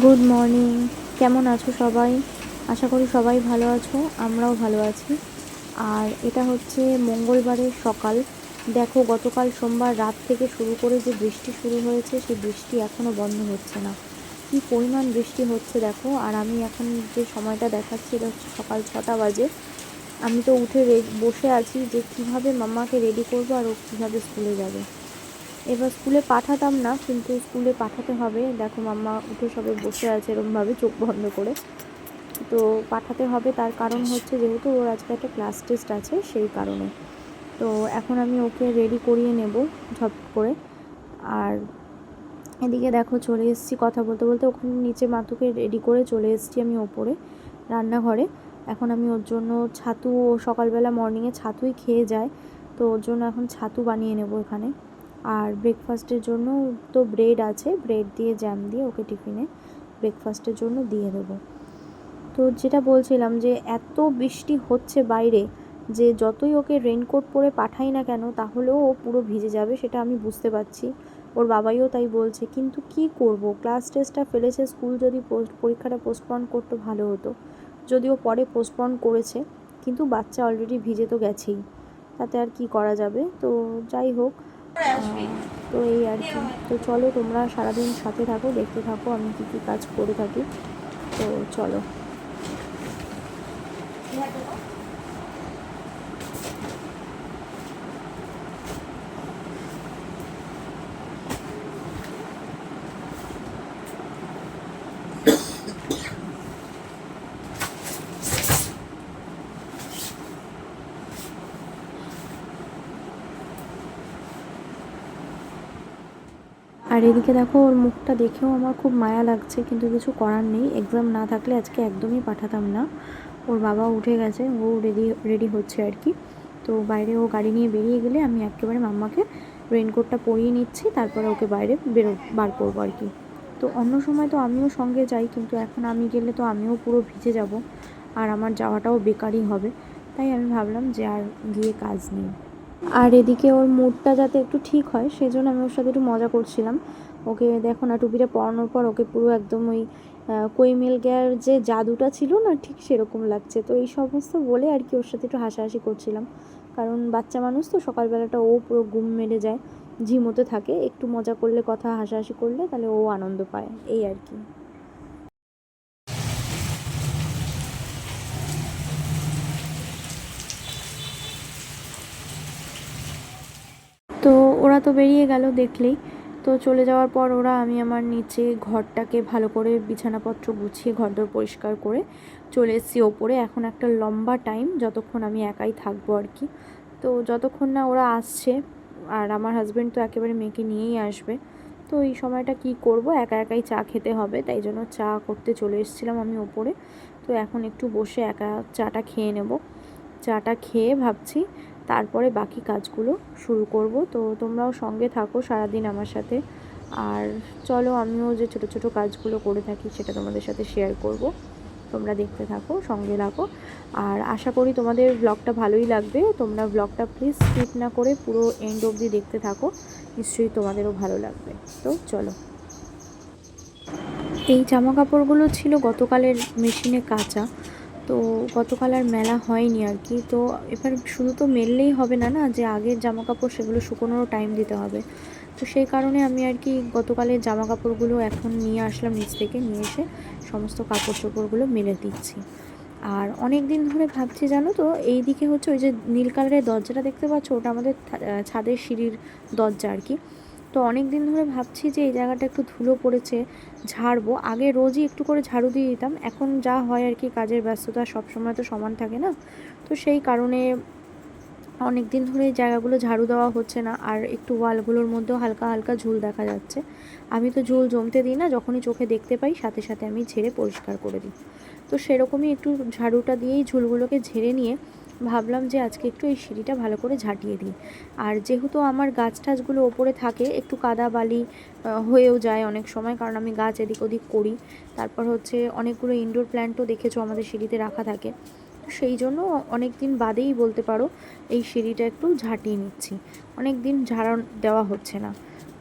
Good morning কেমন আছো সবাই? আশা করি সবাই ভালো আছো, আমরাও ভালো আছি। আর এটা হচ্ছে মঙ্গলবারের সকাল। দেখো, গতকাল সোমবার রাত থেকে শুরু করে যে বৃষ্টি শুরু হয়েছে, সেই বৃষ্টি এখনও বন্ধ হচ্ছে না। কী পরিমাণ বৃষ্টি হচ্ছে দেখো, আর আমি এখন যে সময়টা দেখাচ্ছি, এটা হচ্ছে সকাল ছটা বাজে। আমি তো উঠে বসে আছি যে কীভাবে মাম্মাকে রেডি করব আর ও কীভাবে স্কুলে যাবে। এবার স্কুলে পাঠাতাম না কিন্তু স্কুলে পাঠাতে হবে। দেখো মাম্মা উঠে সবে বসে আছে এরমভাবে চোখ বন্ধ করে। তো পাঠাতে হবে তার কারণ হচ্ছে যেহেতু ওর আজকে একটা ক্লাস টেস্ট আছে সেই কারণে। তো এখন আমি ওকে রেডি করিয়ে নেব ঝপ করে। আর এদিকে দেখো চলে এসেছি কথা বলতে বলতে ওখানে নিচে মাতুকে রেডি করে চলে এসেছি আমি ওপরে রান্নাঘরে। এখন আমি ওর জন্য ছাতু ও সকালবেলা মর্নিংয়ে ছাতুই খেয়ে যায়। তো ওর জন্য এখন ছাতু বানিয়ে নেব এখানে। আর ব্রেকফাস্টের জন্য তো ব্রেড আছে ব্রেড দিয়ে জ্যাম দিয়ে ওকে টিফিনে ব্রেকফাস্টের জন্য দিয়ে দেবো। তো যেটা বলছিলাম যে এত বৃষ্টি হচ্ছে বাইরে যে যতই ওকে রেনকোট পরে পাঠাই না কেন, তাহলেও ও পুরো ভিজে যাবে সেটা আমি বুঝতে পারছি। ওর বাবাইও তাই বলছে, কিন্তু কি করব? ক্লাস টেস্টটা ফেলেছে স্কুল যদি পরীক্ষাটা পোস্টপন করতো ভালো হতো। যদিও পরে পোস্টপন করেছে, কিন্তু বাচ্চা অলরেডি ভিজে তো গেছেই। তাতে আর কি করা যাবে? তো যাই হোক তো এই আর কি। তো চলো তোমরা সারাদিন সাথে থাকো দেখতে থাকো আমি কী কী কাজ করে থাকি। তো চলো। আর এদিকে দেখো, ওর মুখটা দেখেও আমার খুব মায়া লাগছে, কিন্তু কিছু করার নেই। এক্সাম না থাকলে আজকে একদমই পাঠাতাম না। ওর বাবা উঠে গেছে, ও রেডি রেডি হচ্ছে আর কি। তো বাইরে ও গাড়ি নিয়ে বেরিয়ে গেলে আমি একেবারে মাম্মাকে রেনকোটটা পরিয়ে নিচ্ছি, তারপরে ওকে বাইরে বেরো, বার করব আর কি। তো অন্য সময় তো আমিও সঙ্গে যাই, কিন্তু এখন আমি গেলে তো আমিও পুরো ভিজে যাব, আর আমার যাওয়াটাও বেকারই হবে। তাই আমি ভাবলাম যে আর গিয়ে কাজ নেই। আর এদিকে ওর মুডটা যাতে একটু ঠিক হয় সেই জন্য আমি ওর সাথে একটু মজা করছিলাম। ওকে দেখো না টুপিটা পরানোর পর ওকে পুরো একদম ওই আহ, কই মিল গেয়ার যে জাদুটা ছিল না ঠিক সেরকম লাগছে। তো এই সমস্ত বলে আর কি ওর সাথে একটু হাসাহাসি করছিলাম। কারণ বাচ্চা মানুষ তো সকালবেলাটা ও পুরো ঘুম মেরে যায় ঝিমোতে থাকে। একটু মজা করলে কথা হাসাহাসি করলে তাহলে ও আনন্দ পায়। এই আর কি তো ওরা তো বেরিয়ে গেল দেখলেই। তো চলে যাওয়ার পর ওরা আমি আমার নিচে ঘরটাকে ভালো করে বিছানাপত্র গুছিয়ে ঘরদোর পরিষ্কার করে চলে এসেছি ওপরে। এখন একটা লম্বা টাইম যতক্ষণ আমি একাই থাকব আর কি। তো যতক্ষণ না ওরা আসছে, আর আমার হাজব্যান্ড তো একেবারে মেয়েকে নিয়েই আসবে, তো এই সময়টা কি করব? একা একাই চা খেতে হবে, তাই জন্য চা করতে চলে এসেছিলাম আমি ওপরে। তো এখন একটু বসে একা চাটা খেয়ে নেব। চাটা খেয়ে ভাবছি তারপরে বাকি কাজগুলো শুরু করব। তো তোমরাও সঙ্গে থাকো সারাদিন আমার সাথে। আর চলো আমিও যে ছোট ছোট কাজগুলো করে থাকি সেটা তোমাদের সাথে শেয়ার করব। তোমরা দেখতে থাকো, সঙ্গে থাকো। আর আশা করি তোমাদের ব্লগটা ভালোই লাগবে। তোমরা ব্লগটা প্লিজ স্কিপ না করে পুরো এন্ড অবধি দেখতে থাকো। নিশ্চয়ই তোমাদেরও ভালো লাগবে। তো চলো। এই জামা কাপড়গুলো ছিল গতকালের মেশিনে কাঁচা। তো গতকাল আর মেলা হয়নি আর কি। তো এবার শুধু তো মেললেই হবে না না? যে আগের জামা কাপড় সেগুলো শুকোনোরও টাইম দিতে হবে। তো সেই কারণে আমি আর কি গতকালের জামা কাপড়গুলো এখন নিয়ে আসলাম নিচ থেকে, নিয়ে এসে সমস্ত কাপড় চোপড়গুলো মেলে দিচ্ছি। আর অনেক দিন ধরে ভাবছি, জানো তো, এই দিকে হচ্ছে ওই যে নীল কালারের দরজাটা দেখতে পাচ্ছ? ওটা আমাদের ছাদের সিঁড়ির দরজা আর কি। তো অনেক দিন ধরে ভাবছি যে এই জায়গাটা একটু ধুলো পড়েছে, ঝাড়বো। আগে রোজই একটু করে ঝাড়ু দিয়ে দিতাম, এখন যা হয় আর কি কাজের ব্যস্ততা সব সময় তো সমান থাকে না। তো সেই কারণে অনেক দিন ধরে এই জায়গাগুলো ঝাড়ু দেওয়া হচ্ছে না, আর একটু ওয়ালগুলোর মধ্যেও হালকা হালকা ঝুল দেখা যাচ্ছে। আমি তো ঝুল জমতে দিই না, যখনই চোখে দেখতে পাই সাথে সাথে আমি ঝেড়ে পরিষ্কার করে দিই। তো সেরকমই একটু ঝাড়ুটা দিয়েই ঝুলগুলোকে ঝেড়ে নিয়ে ভাবলাম যে আজকে একটু এই সিঁড়িটা ভালো করে ঝাঁটিয়ে দিই। আর যেহেতু আমার গাছ টাছগুলো ওপরে থাকে, একটু কাদা বালি হয়েও যায় অনেক সময়, কারণ আমি গাছ এদিক ওদিক করি। তারপর হচ্ছে অনেকগুলো ইনডোর প্ল্যান্টও দেখেছ আমাদের সিঁড়িতে রাখা থাকে। সেই জন্য অনেক দিন বাদেই বলতে পারো এই সিঁড়িটা একটু ঝাঁটিয়ে নিচ্ছি। অনেক দিন ঝাড়া দেওয়া হচ্ছে না।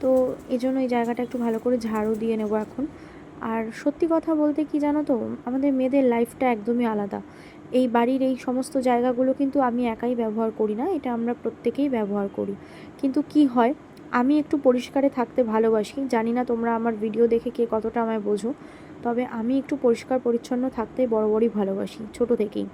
তো এই জন্য এই জায়গাটা একটু ভালো করে ঝাড়ু দিয়ে নেব এখন। আর সত্যি কথা বলতে কি জানো তো, আমাদের মেয়েদের লাইফটা একদমই আলাদা। এই বাড়ির এই সমস্ত জায়গাগুলো কিন্তু আমি একাই ব্যবহার করি না, এটা আমরা প্রত্যেকেই ব্যবহার করি। কিন্তু কি হয়, আমি একটু পরিষ্কারে থাকতে ভালোবাসি, জানি না তোমরা আমার ভিডিও দেখে কে কতটা আমায় বোঝো, তবে আমি একটু পরিষ্কার পরিচ্ছন্ন থাকতে বরাবরই ভালোবাসি, ছোট থেকেই।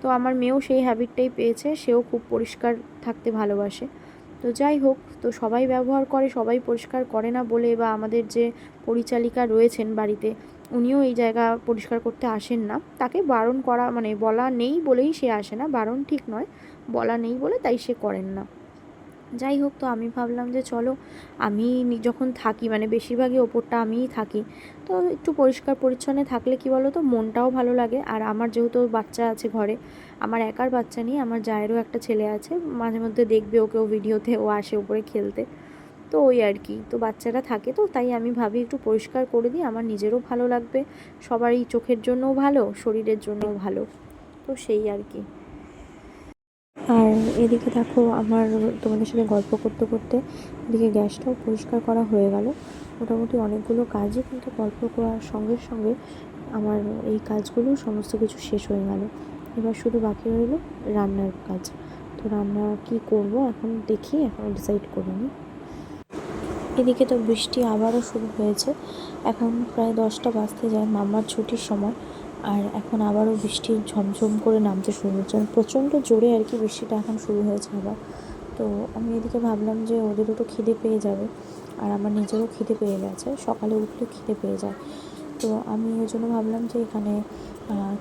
তো আমার মেয়েও সেই হ্যাবিটটাই পেয়েছে, সেও খুব পরিষ্কার থাকতে ভালোবাসে। তো যাই হোক, তো সবাই ব্যবহার করে, সবাই পরিষ্কার করে না বলে বা আমাদের যে পরিচালিকা রয়েছেন বাড়িতে উনিও এই জায়গা পরিষ্কার করতে আসেন না। তাকে বারণ করা মানে বলা নেই বলেই সে আসে না। বারণ ঠিক নয়, বলা নেই বলে তাই সে করেন না। যাই হোক, তো আমি ভাবলাম যে চলো, আমি যখন থাকি মানে বেশিরভাগই ওপরটা আমিই থাকি, তো একটু পরিষ্কার পরিচ্ছন্ন থাকলে কি বলো তো মনটাও ভালো লাগে। আর আমার যেহেতু বাচ্চা আছে ঘরে, আমার একার বাচ্চা নেই, আমার জায়েরও একটা ছেলে আছে, মাঝে মধ্যে দেখবে ওকেও, ভিডিওতে ও আসে ওপরে খেলতে। তো ওই আর কি। তো বাচ্চারা থাকে তো, তাই আমি ভাবি একটু পরিষ্কার করে দিই, আমার নিজেরও ভালো লাগবে। সবারই চোখের জন্যও ভালো, শরীরের জন্যও ভালো। তো সেই আর কি। আর এদিকে দেখো, আমার তোমাদের সাথে গল্প করতে করতে এদিকে গ্যাসটাও পরিষ্কার করা হয়ে গেল। মোটামুটি অনেকগুলো কাজই কিন্তু গল্প করার সঙ্গে সঙ্গে আমার এই কাজগুলো সমস্ত কিছু শেষ হয়ে গেল। এবার শুধু বাকি রইল রান্নার কাজ। তো রান্না কি করব এখন দেখি, এখন ডিসাইড করিনি এদিকে তো বৃষ্টি আবারও শুরু হয়েছে। এখন প্রায় দশটা বাজতে যায় মামার ছুটির সময়। আর এখন আবারও বৃষ্টি ঝমঝম করে নামতে শুরু মানে প্রচণ্ড জোরে আর কি বৃষ্টিটা এখন শুরু হয়েছে আবার। তো আমি এদিকে ভাবলাম যে ওদেরও তো খিদে পেয়ে যাবে। আর আমার নিজেরও খিদে পেয়ে গেছে। সকালে উঠলে খিদে পেয়ে যায়। তো আমি ওই জন্য ভাবলাম যে এখানে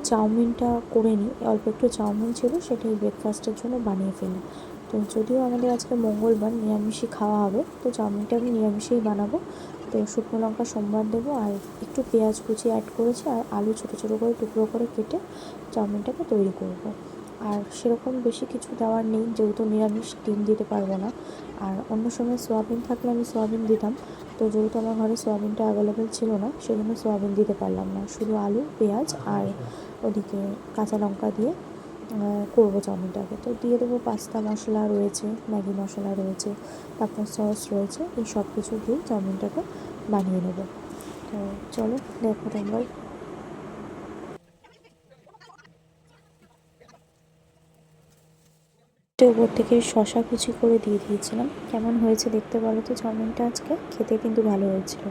চাউমিনটা করে নিই। অল্প একটু চাউমিন ছিল, সেটাই ব্রেকফাস্টের জন্য বানিয়ে ফেলি। তো যদিও আমাদের আজকে মঙ্গলবার নিরামিষই খাওয়া হবে, তো চাউমিনটা আমি নিরামিষেই বানাবো। তো শুকনো লঙ্কা, সোমবার দেবো আর একটু পেঁয়াজ কুচি অ্যাড করেছি আর আলু ছোটো ছোটো করে টুকরো করে কেটে চাউমিনটাকে তৈরি করব। আর সেরকম বেশি কিছু দেওয়ার নেই, যেহেতু নিরামিষ ডিম দিতে পারব না। আর অন্য সময় সোয়াবিন থাকলে আমি সোয়াবিন দিতাম, তো যেহেতু আমার ঘরে সোয়াবিনটা অ্যাভেলেবেল ছিল না, সেজন্য সোয়াবিন দিতে পারলাম না। শুধু আলু, পেঁয়াজ আর ওদিকে কাঁচা লঙ্কা দিয়ে করব চাউমিনটাকে। তো দিয়ে দেবো পাস্তা মশলা রয়েছে, ম্যাগি মশলা রয়েছে তারপর সস রয়েছে, এই সব কিছু দিয়ে চাউমিনটাকে বানিয়ে নেব। তো চলো, দেখো তোমরা। উপর থেকে শশা কুচি করে দিয়ে দিয়েছিলাম। কেমন হয়েছে দেখতে বলো তো চাউমিনটা আজকে? খেতে কিন্তু ভালো হয়েছিল।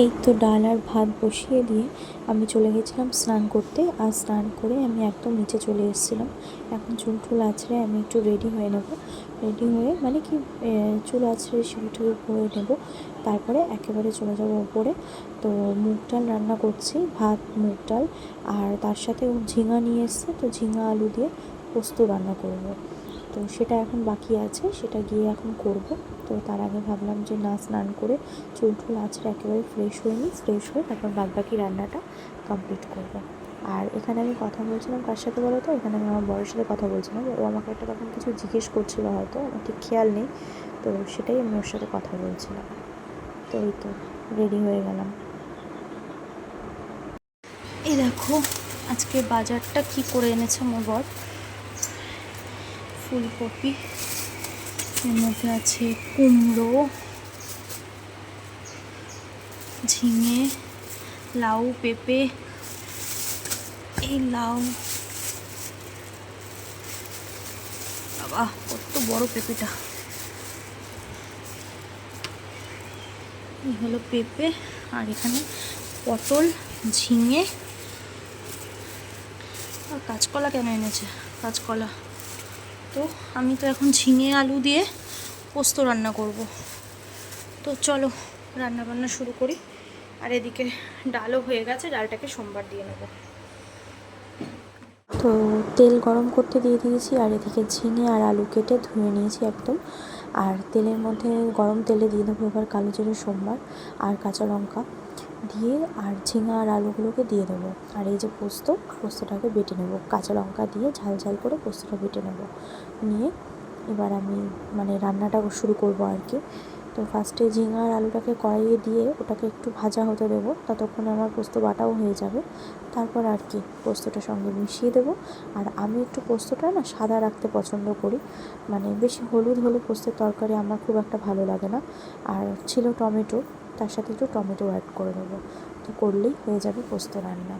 এই তো ডাল আর ভাত বসিয়ে দিয়ে আমি চলে গেছিলাম স্নান করতে। আর স্নান করে আমি একদম নিচে চলে এসেছিলাম। এখন চুল টুল আছড়ে আমি একটু রেডি হয়ে নেব। রেডি হয়ে মানে কি চুল আছড়ে, সিঁড়ি টুল করে নেব। তারপরে একেবারে চলে যাব ওপরে তো মুগ ডাল রান্না করছি, ভাত, মুগ ডাল। আর তার সাথে ঝিঙা নিয়ে এসছে। তো ঝিঙা, আলু দিয়ে পোস্ত রান্না করব। তো সেটা এখন বাকি আছে, সেটা গিয়ে এখন করব। তো তার আগে ভাবলাম যে না, স্নান করে চুল টুল আছড়ে একেবারে ফ্রেশ হয়ে নিই ফ্রেশ হয়ে তারপর বাদ বাকি রান্নাটা কমপ্লিট করব। আর এখানে আমি কথা বলছিলাম কার সাথে বলো তো? এখানে আমি আমার বড়ের সাথে কথা বলছিলাম। ও আমাকে একটা তখন কিছু জিজ্ঞেস করছিল হয়তো, আমার ঠিক খেয়াল নেই। তো সেটাই আমি ওর সাথে কথা বলছিলাম। তো এই তো রেডি হয়ে গেলাম। এই দেখো, আজকে বাজারটা কি করে এনেছে আমার বর? ফুলকপি, এর মধ্যে আছে কুমড়ো, ঝিঙে, লাউ, পেঁপে, এই লাউ। বাবা, কত বড় পেঁপেটা। এই হলো পেঁপে, আর এখানে পটল, ঝিঙে। আর কাঁচকলা কেন এনেছে? কাঁচকলা। তো আমি তো এখন ঝিঙে আলু দিয়ে পোস্ত রান্না করব। তো চলো রান্না বান্না শুরু করি। আর এদিকে ডালও হয়ে গেছে, ডালটাকে সোমবার দিয়ে নেব। তো তেল গরম করতে দিয়ে দিয়েছি, আর এদিকে ঝিঙে আর আলু কেটে ধুয়ে নিয়েছি একদম। আর তেলের মধ্যে গরম তেলে দিয়ে দেবো এবার কালো জিরে সোমবার আর কাঁচা লঙ্কা। দিয়ে আর ঝিঙা আর আলুগুলোকে দিয়ে দেবো। আর এই যে পোস্ত পোস্তটাকে বেটে নেব। কাঁচা লঙ্কা দিয়ে ঝাল ঝাল করে পোস্তটা বেটে নেব। নিয়ে এবার আমি মানে রান্নাটা শুরু করব আর কি। তো ফার্স্টে ঝিঙা আর আলুটাকে কড়াইয়ে দিয়ে ওটাকে একটু ভাজা হতে দেবো। ততক্ষণে আমার পোস্ত বাটাও হয়ে যাবে। তারপর আর কি পোস্তটা সঙ্গে মিশিয়ে দেবো। আর আমি একটু পোস্তটা না সাদা রাখতে পছন্দ করি। মানে বেশি হলুদ হলে পোস্তের তরকারি আমার খুব একটা ভালো লাগে না। আর ছিল টমেটো তার সাথে একটু টমেটো অ্যাড করে দেবো তো করলেই হয়ে যাবে পোস্ত রান্না।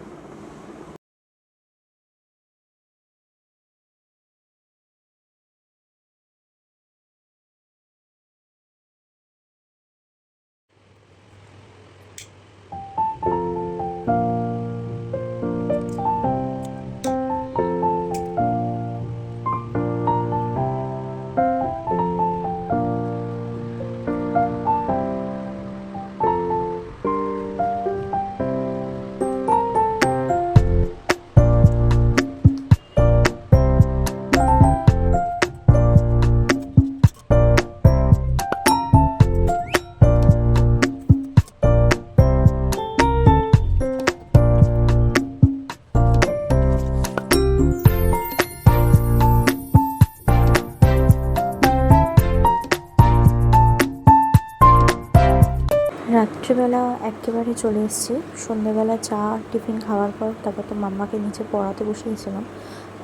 একেবারে চলে এসেছি। সন্ধ্যেবেলা চা, টিফিন খাওয়ার পর তারপর তো মাম্মাকে নিচে পড়াতে বসিয়েছিলাম।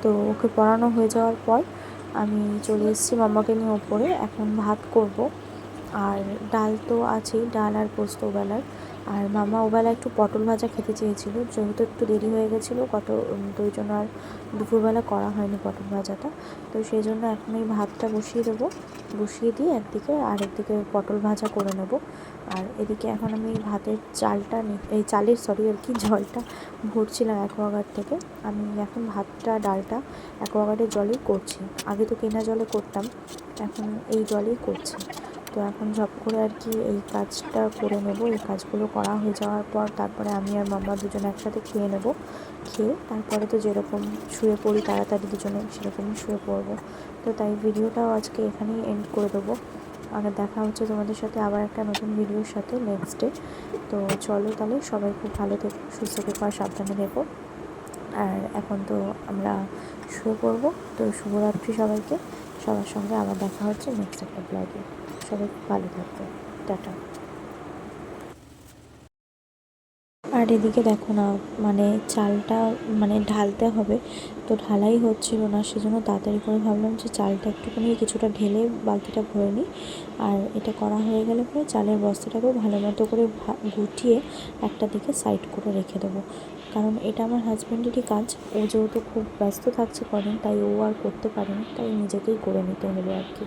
তো ওকে পড়ানো হয়ে যাওয়ার পর আমি চলে এসেছি মাম্মাকে নিয়ে ওপরে। এখন ভাত করব। আর ডাল তো আছেই, ডাল আর পোস্ত বেলার। আর মামা ওবেলা একটু পটল ভাজা খেতে চেয়েছিল। যেহেতু একটু দেরি হয়ে গেছিল, কত তো ওই জন্য আর দুপুরবেলা করা হয়নি পটল ভাজাটা। তো সেই জন্য এখন এই ভাতটা বসিয়ে দেবো। বসিয়ে দিয়ে একদিকে আর একদিকে পটল ভাজা করে নেব। আর এদিকে এখন আমি ভাতের চালটা এই চালের সরি আর কি, জলটা ভরছিলাম অ্যাকোয়াগার্ড থেকে। আমি এখন ভাতটা, ডালটা অ্যাকোয়াগার্ডের জলেই করছি। আগে তো কেনা জলে করতাম, এখন এই জলেই করছি। তো এখন ঝপ করে আর কি এই কাজটা করে নেব। এই কাজগুলো করা হয়ে যাওয়ার পর তারপরে আমি আর মাম্মা দুজন একসাথে খেয়ে নেব। খেয়ে তারপরে তো যেরকম শুয়ে পড়ি তাড়াতাড়ি দুজনে সেরকমই শুয়ে পড়ব। তো তাই ভিডিওটাও আজকে এখানেই এন্ড করে দেবো। আর দেখা হচ্ছে তোমাদের সাথে আবার একটা নতুন ভিডিওর সাথে নেক্সট ডে তো চলো তাহলে সবাই খুব ভালো থেকো, সুস্থ থেকো আর সাবধানে থেকো। আর এখন তো আমরা শুয়ে পড়ব। তো শুভরাত্রি সবাইকে। সবার সঙ্গে আবার দেখা হচ্ছে নেক্সট একটা ব্লগে সবাই ভালো থাকবে টাটা। আর এদিকে দেখো না মানে চালটা মানে ঢালতে হবে। তো ঢালাই হচ্ছিল না, সেজন্য তাড়াতাড়ি করে ভাবলাম যে চালটা একটুখানি কিছুটা ঢেলে বালতিটা ভরে নিই। আর এটা করা হয়ে গেলে পরে চালের বস্তাটাকেও ভালো মতো করে গুটিয়ে একটা দিকে সাইড করে রেখে দেবো। কারণ এটা আমার হাজব্যান্ডেরই কাজ, ও যেহেতু খুব ব্যস্ত থাকছে কদিন, তাই ও আর করতে পারেনি, তাই নিজেকেই করে নিতে হলো আর কি।